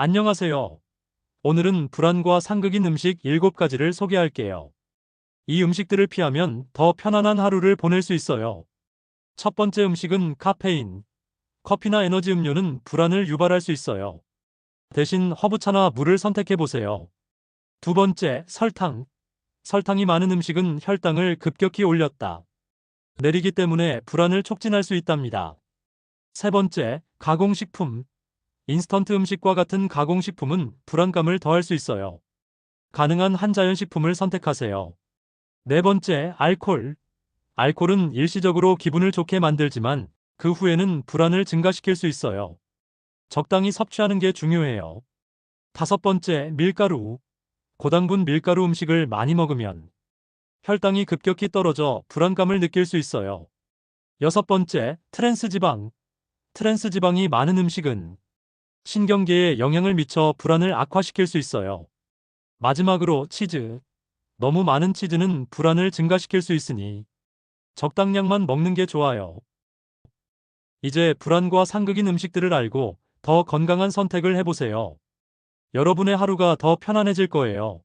안녕하세요. 오늘은 불안과 상극인 음식 7가지를 소개할게요. 이 음식들을 피하면 더 편안한 하루를 보낼 수 있어요. 첫 번째 음식은 카페인. 커피나 에너지 음료는 불안을 유발할 수 있어요. 대신 허브차나 물을 선택해 보세요. 두 번째, 설탕. 설탕이 많은 음식은 혈당을 급격히 올렸다. 내리기 때문에 불안을 촉진할 수 있답니다. 세 번째, 가공식품. 인스턴트 음식과 같은 가공식품은 불안감을 더할 수 있어요. 가능한 한자연식품을 선택하세요. 네 번째, 알콜. 알콜은 일시적으로 기분을 좋게 만들지만 그 후에는 불안을 증가시킬 수 있어요. 적당히 섭취하는 게 중요해요. 다섯 번째, 밀가루. 고당분 밀가루 음식을 많이 먹으면 혈당이 급격히 떨어져 불안감을 느낄 수 있어요. 여섯 번째, 트랜스 지방. 트랜스 지방이 많은 음식은 신경계에 영향을 미쳐 불안을 악화시킬 수 있어요. 마지막으로 치즈. 너무 많은 치즈는 불안을 증가시킬 수 있으니 적당량만 먹는 게 좋아요. 이제 불안과 상극인 음식들을 알고 더 건강한 선택을 해보세요. 여러분의 하루가 더 편안해질 거예요.